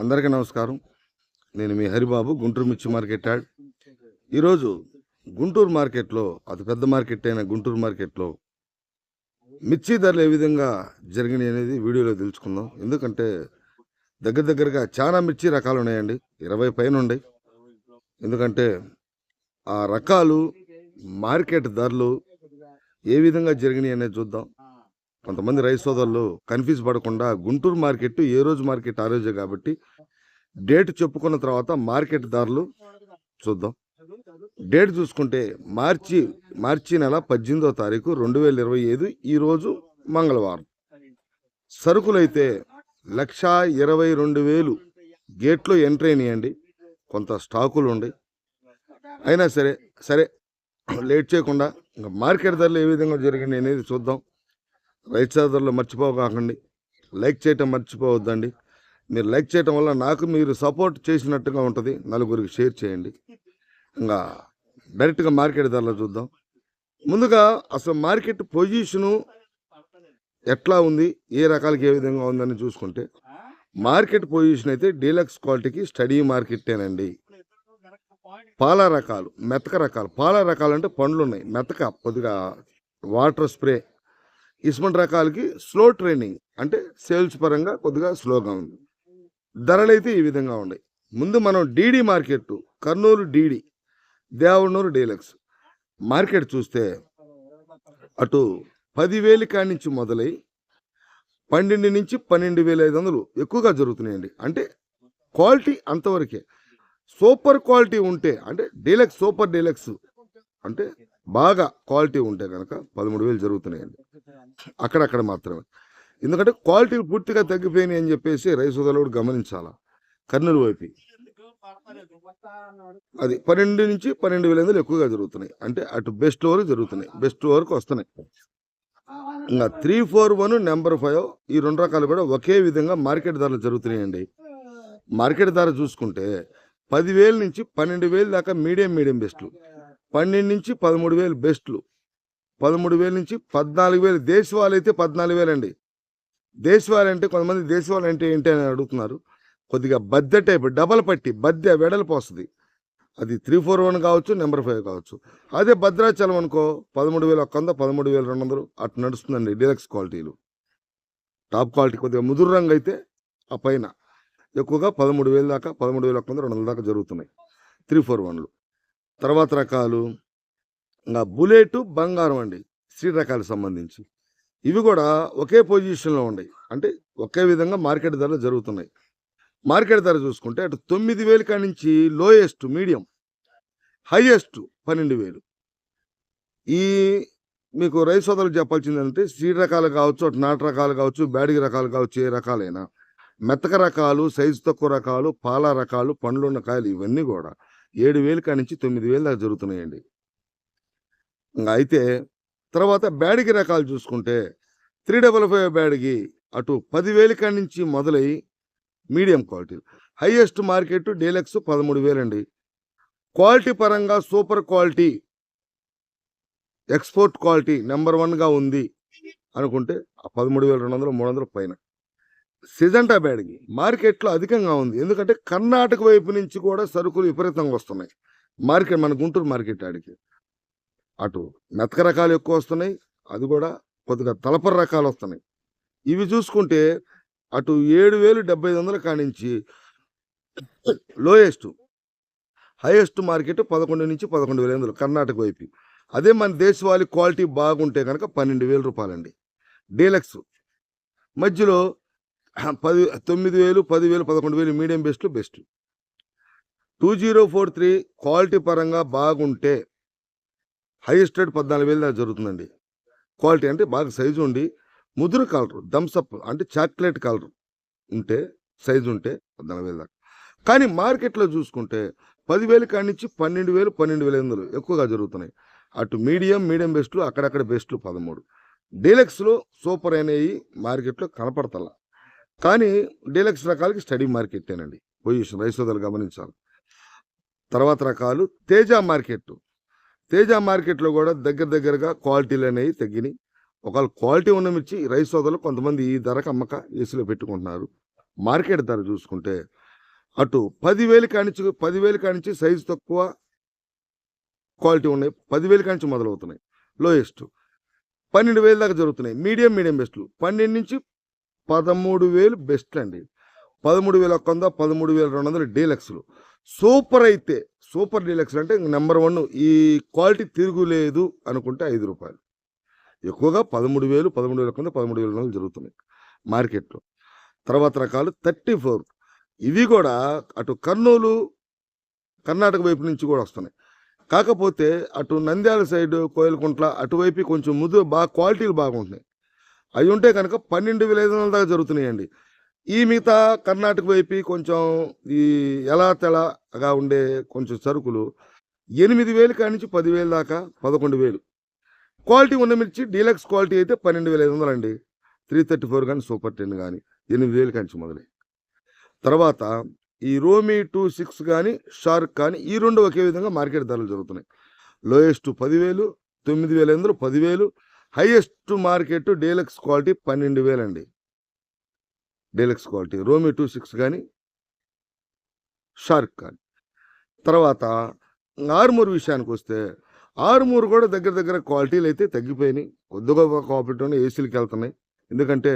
అందరికీ నమస్కారం. నేను మీ హరిబాబు గుంటూరు మిర్చి మార్కెట్ యాడ్. ఈరోజు గుంటూరు మార్కెట్లో అతిపెద్ద మార్కెట్ అయిన గుంటూరు మార్కెట్లో మిర్చి ధరలు ఏ విధంగా జరిగినాయి అనేది వీడియోలో తెలుసుకుందాం. ఎందుకంటే దగ్గర దగ్గరగా చాలా మిర్చి రకాలు ఉన్నాయండి. ఇరవై పైన ఉన్నాయి ఎందుకంటే ఆ రకాలు మార్కెట్ ధరలు ఏ విధంగా జరిగినాయి అనేది చూద్దాం. కొంతమంది రైతు సోదరులు కన్ఫ్యూజ్ పడకుండా గుంటూరు మార్కెట్ ఏ రోజు మార్కెట్ ఆ రోజే కాబట్టి డేట్ చెప్పుకున్న తర్వాత మార్కెట్ ధరలు చూద్దాం. డేట్ చూసుకుంటే మార్చి మార్చి నెల పద్దెనిమిదో తారీఖు రెండు వేల ఇరవై ఐదు ఈరోజు మంగళవారం. సరుకులైతే లక్ష ఇరవై రెండు వేలు గేట్లో ఎంట్రీ అయినాయండి. కొంత స్టాకులు ఉండి. అయినా సరే సరే లేట్ చేయకుండా ఇంకా మార్కెట్ ధరలు ఏ విధంగా జరిగింది అనేది చూద్దాం. రైతు సోదరులు మర్చిపోకండి. లైక్ చేయటం మర్చిపోవద్దండి. మీరు లైక్ చేయటం వల్ల నాకు మీరు సపోర్ట్ చేసినట్టుగా ఉంటుంది. నలుగురికి షేర్ చేయండి. ఇంకా డైరెక్ట్గా మార్కెట్ ధరలు చూద్దాం. ముందుగా అసలు మార్కెట్ పొజిషను ఎట్లా ఉంది? ఏ రకాలకి ఏ విధంగా ఉందని చూసుకుంటే మార్కెట్ పొజిషన్ అయితే డీలక్స్ క్వాలిటీకి స్టడీ మార్కెట్టేనండి. పాల రకాలు మెతక రకాలు. పాల రకాలు అంటే పండ్లు ఉన్నాయి మెతక కొద్దిగా వాటర్ స్ప్రే ఇస్మంట్ రకాలకి స్లో ట్రైనింగ్ అంటే సేల్స్ పరంగా కొద్దిగా స్లోగా ఉంది. ధరలైతే ఈ విధంగా ఉన్నాయి. ముందు మనం DD market Kurnool DD Devanur deluxe market చూస్తే అటు పదివేలు కాడి నుంచి మొదలై పన్నెండు నుంచి పన్నెండు వేల ఐదు వందలు ఎక్కువగా జరుగుతున్నాయండి. అంటే క్వాలిటీ అంతవరకే. సూపర్ క్వాలిటీ ఉంటే అంటే డీలక్స్ సూపర్ డీలక్స్ అంటే బాగా క్వాలిటీ ఉంటే కనుక పదమూడు వేలు జరుగుతున్నాయండి. అక్కడక్కడ మాత్రమే. ఎందుకంటే క్వాలిటీ పూర్తిగా తగ్గిపోయినాయి అని చెప్పేసి రైతు సోదరుడు గమనించాలా? కర్నూలు వైపు. అది పన్నెండు నుంచి పన్నెండు వేల ఎందులో ఎక్కువగా జరుగుతున్నాయి. అంటే అటు బెస్ట్ ఓవర్ జరుగుతున్నాయి. బెస్ట్ వరకు వస్తున్నాయి. ఇంకా three four one number five ఈ రెండు రకాలు కూడా ఒకే విధంగా మార్కెట్ ధరలు జరుగుతున్నాయండి. మార్కెట్ ధర చూసుకుంటే పదివేల నుంచి పన్నెండు వేలు దాకా మీడియం మీడియం బెస్ట్లు. పన్నెండు నుంచి పదమూడు వేలు బెస్ట్లు. పదమూడు వేల నుంచి పద్నాలుగు వేలు దేశవాళీ అయితే పద్నాలుగు వేలు అండి దేశవాళీ అంటే కొంతమంది దేశవాళీ అంటే ఏంటి అని అడుగుతున్నారు. కొద్దిగా బద్దె టైప్ డబల్ పట్టి బద్దె వెడల్పు వస్తుంది. అది త్రీ ఫోర్ వన్ కావచ్చు నెంబర్ ఫైవ్ కావచ్చు. అదే భద్రాచలం అనుకో పదమూడు వేల ఒక్క వంద పదమూడు వేల రెండు వందలు అటు నడుస్తుందండి డీలక్స్ క్వాలిటీలు. టాప్ క్వాలిటీ కొద్దిగా ముదురు రంగు అయితే ఆ పైన. ఎక్కువగా పదమూడు వేల దాకా పదమూడు వేల ఒక్క వంద రెండు వందల దాకా జరుగుతున్నాయి. త్రీ ఫోర్ వన్లు. తర్వాత రకాలు ఇంకా బుల్లెట్ బంగారం అండి స్ట్రీట్ రకాలకు సంబంధించి. ఇవి కూడా ఒకే పొజిషన్లో ఉన్నాయి అంటే ఒకే విధంగా మార్కెట్ ధరలు జరుగుతున్నాయి. మార్కెట్ ధర చూసుకుంటే అటు తొమ్మిది వేలు కాడి నుంచి లోయెస్ట్ మీడియం హైయెస్ట్ పన్నెండు వేలు. ఈ మీకు రైస్ సోదరులు చెప్పాల్సింది అంటే సీడ్ రకాలు కావచ్చు అటు నాటు రకాలు కావచ్చు బ్యాడిగి రకాలు కావచ్చు ఏ రకాలైనా మెత్తక రకాలు సైజు తక్కువ రకాలు పాల రకాలు పండ్లున్న కాయలు ఇవన్నీ కూడా ఏడు వేలు కానించి నుంచి తొమ్మిది వేలు దాకా జరుగుతున్నాయండి. ఇంకా అయితే తర్వాత బ్యాడిగి రకాలు చూసుకుంటే త్రీ డబల్ ఫైవ్ బ్యాడిగి అటు పదివేలు కానించి నుంచి మొదలై medium quality highest market deluxe పదమూడు వేలండి. క్వాలిటీ పరంగా super quality export quality number వన్గా ఉంది అనుకుంటే ఆ పదమూడు వేల రెండు వందలు మూడు వందల పైన. సిజంటా బ్యాడ్కి మార్కెట్లో అధికంగా ఉంది. ఎందుకంటే కర్ణాటక వైపు నుంచి కూడా సరుకులు విపరీతంగా వస్తున్నాయి. మార్కెట్ మన గుంటూరు మార్కెట్ ఆడికి. అటు మెతక రకాలు ఎక్కువ వస్తున్నాయి. అది కూడా కొద్దిగా తలపర రకాలు వస్తున్నాయి. ఇవి చూసుకుంటే అటు ఏడు వేలు డెబ్బై ఐదు వందల కానించి లోయెస్ట్ హైయెస్ట్ మార్కెట్ పదకొండు నుంచి పదకొండు వేల వందలు కర్ణాటక వైపు. అదే మన దేశవాళీ క్వాలిటీ బాగుంటే కనుక పన్నెండు వేల రూపాయలండి. డీలక్స్. మధ్యలో పది తొమ్మిది వేలు పదివేలు పదకొండు వేలు medium best best. Two zero four three quality పరంగా బాగుంటే హైయెస్ట్ రేట్ పద్నాలుగు వేలు దాకా జరుగుతుందండి. క్వాలిటీ అంటే బాగా సైజు ఉండి ముదురు కలర్ థమ్స్అప్ అంటే చాక్లెట్ కలర్ ఉంటే సైజు ఉంటే పద్నాలుగు వేలు దాకా. కానీ మార్కెట్లో చూసుకుంటే పదివేలు కాడి నుంచి పన్నెండు వేలు పన్నెండు వేల ఎనిమిది ఎక్కువగా జరుగుతున్నాయి. అటు మీడియం మీడియం బెస్ట్లు అక్కడక్కడ బెస్ట్లు పదమూడు. డీలక్స్లో సూపర్ అయినవి మార్కెట్లో కనపడతల. కానీ డీలక్స్ రకాలకి స్టడీ మార్కెట్టేనండి. పొజిషన్ రైసోదలు గమనించాలి. తర్వాత రకాలు తేజ మార్కెట్ తేజ మార్కెట్లో కూడా దగ్గర దగ్గరగా క్వాలిటీలు అనేవి తగ్గినాయి. ఒకవేళ క్వాలిటీ ఉన్న మిర్చి రైస్ సోదరులు కొంతమంది ఈ ధరకు అమ్మక ఏసీలో పెట్టుకుంటున్నారు. మార్కెట్ ధర చూసుకుంటే అటు పదివేలు కానించి పదివేలు కానించి సైజు తక్కువ క్వాలిటీ ఉన్నాయి. పదివేలు కానించి మొదలవుతున్నాయి. లోయెస్ట్. పన్నెండు వేలు దాకా జరుగుతున్నాయి. మీడియం మీడియం బెస్ట్లు. పన్నెండు నుంచి పదమూడు వేలు బెస్ట్ అండి పదమూడు వేల ఒక్క వంద పదమూడు వేల రెండు వందలు డీలక్స్లు. సూపర్ అయితే సూపర్ డీలక్స్ అంటే నెంబర్ వన్ ఈ క్వాలిటీ తిరుగులేదు అనుకుంటే ఐదు రూపాయలు. ఎక్కువగా పదమూడు వేలు పదమూడు వేల కొంత పదమూడు వేల వందలు జరుగుతున్నాయి మార్కెట్లో. తర్వాత రకాలు థర్టీ ఫోర్. ఇవి కూడా అటు కర్నూలు కర్ణాటక వైపు నుంచి కూడా వస్తున్నాయి. కాకపోతే అటు నంద్యాల సైడ్ కోయలకుంట్ల అటువైపు కొంచెం ముదు బాగా క్వాలిటీలు బాగుంటున్నాయి. అవి ఉంటే కనుక పన్నెండు వేల ఐదు వందల దాకా జరుగుతున్నాయండి. ఈ మిగతా కర్ణాటక వైపు కొంచెం ఈ ఎలా తెలగా ఉండే కొంచెం సరుకులు ఎనిమిది వేలు కాడి నుంచి పదివేలు దాకా పదకొండు వేలు. క్వాలిటీ ఉన్న మిర్చి డీలక్స్ క్వాలిటీ అయితే పన్నెండు వేల ఐదు వందలు అండి త్రీ థర్టీ ఫోర్ కానీ సూపర్ టెన్ కానీ ఎనిమిది వేలు కాంచి మొదలై. తర్వాత ఈ రోమీ టూ సిక్స్ కానీ షార్క్ కానీ ఈ రెండు ఒకే విధంగా మార్కెట్ ధరలు జరుగుతున్నాయి. లోయెస్ట్ పదివేలు తొమ్మిది వేల ఐదు వందలు పదివేలు హైయెస్ట్ మార్కెట్ డీలక్స్ క్వాలిటీ పన్నెండు వేలండి. డీలక్స్ క్వాలిటీ రోమి టూ సిక్స్ కానీ షార్క్ కానీ. తర్వాత ఆర్మూర్ విషయానికి వస్తే ఆరుమూరు కూడా దగ్గర దగ్గర క్వాలిటీలు అయితే తగ్గిపోయినాయి. కొద్దిగా కోఆపరేటివ్ ఏసీలకి వెళ్తున్నాయి. ఎందుకంటే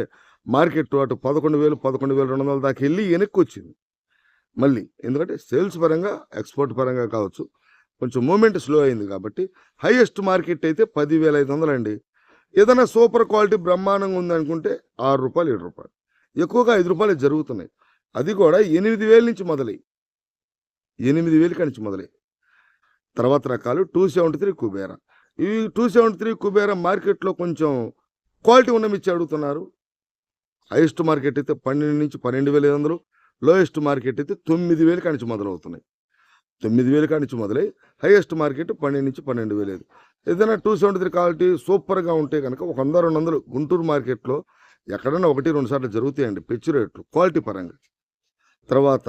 మార్కెట్ అటు పదకొండు వేలు పదకొండు వేల రెండు వందల దాకా వెళ్ళి వెనక్కి వచ్చింది. మళ్ళీ ఎందుకంటే సేల్స్ పరంగా ఎక్స్పోర్ట్ పరంగా కావచ్చు కొంచెం మూమెంట్ స్లో అయింది కాబట్టి హైయెస్ట్ మార్కెట్ అయితే పదివేల ఐదు వందలు అండి ఏదైనా సూపర్ క్వాలిటీ బ్రహ్మాండంగా ఉంది అనుకుంటే ఆరు రూపాయలు ఏడు రూపాయలు. ఎక్కువగా ఐదు రూపాయలు జరుగుతున్నాయి. అది కూడా ఎనిమిది వేల నుంచి మొదలై ఎనిమిది వేలు కాడి నుంచి మొదలై. తర్వాత రకాలు టూ సెవెంటీ త్రీ కుబేరా. ఈ టూ సెవెంటీ త్రీ కుబేరా మార్కెట్లో కొంచెం క్వాలిటీ ఉన్నమిచ్చి అడుగుతున్నారు. హైయెస్ట్ మార్కెట్ అయితే పన్నెండు నుంచి పన్నెండు వేల ఐదు వందలు లోయెస్ట్ మార్కెట్ అయితే తొమ్మిది వేలు కానించి మొదలవుతున్నాయి. తొమ్మిది వేలు కానించి మొదలై హైయెస్ట్ మార్కెట్ పన్నెండు నుంచి పన్నెండు వేలు ఐదు. ఏదైనా టూ సెవెంటీ త్రీ క్వాలిటీ సూపర్గా ఉంటే కనుక ఒక వంద రెండు వందలు గుంటూరు మార్కెట్లో ఎక్కడైనా ఒకటి రెండు సార్లు జరుగుతాయండి పెచ్చు రేట్లు క్వాలిటీ పరంగా. తర్వాత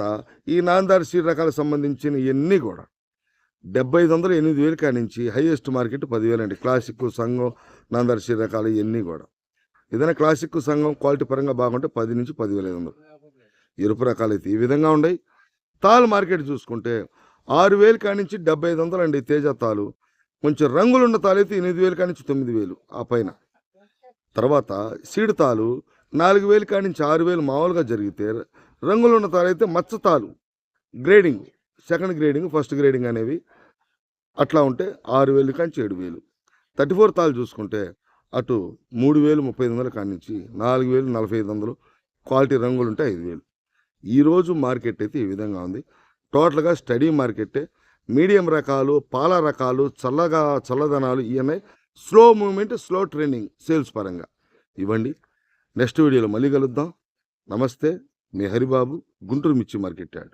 ఈ నాందారి సీడ్ రకాలకు సంబంధించిన ఇవన్నీ కూడా డెబ్బై ఐదు వందలు ఎనిమిది వేలు కానించి హైయెస్ట్ మార్కెట్ పదివేలు అండి. క్లాసిక్ సంఘం నాందారి సీడ్ రకాలు ఇవన్నీ కూడా. ఏదైనా క్లాసిక్ సంఘం క్వాలిటీ పరంగా బాగుంటే పది నుంచి పదివేల ఐదు వందలు. ఎరుపు రకాలు అయితే ఈ విధంగా ఉన్నాయి. తాల్ మార్కెట్ చూసుకుంటే ఆరు వేలు కానించి డెబ్బై ఐదు వందలు అండి తేజ తాలు. కొంచెం రంగులున్న తాలు అయితే ఎనిమిది వేలు కానించి తొమ్మిది వేలు ఆ పైన. తర్వాత సీడు తాలు నాలుగు వేలు కానించి ఆరు వేలు మామూలుగా జరిగితే రంగులున్న తాలు అయితే మచ్చ తాలు. Grading second grading first grading అనేవి అట్లా ఉంటే ఆరు వేలు కానించి ఏడు వేలు. థర్టీ ఫోర్ తాలు చూసుకుంటే అటు మూడు వేలు ముప్పై ఐదు వందలు కానించి నాలుగు వేలు నలభై ఐదు వందలు క్వాలిటీ రంగులు ఉంటే ఐదు వేలు. ఈరోజు మార్కెట్ అయితే ఈ విధంగా ఉంది. టోటల్గా స్టడీ మార్కెట్టే మీడియం రకాలు పాల రకాలు చల్లగా చల్లదనాలు ఇవన్నీ slow movement slow training sales పరంగా. ఇవ్వండి. నెక్స్ట్ వీడియోలో మళ్ళీ కలుద్దాం. నమస్తే. మీ హరిబాబు గుంటూరు మిర్చి మార్కెట్ యాడ్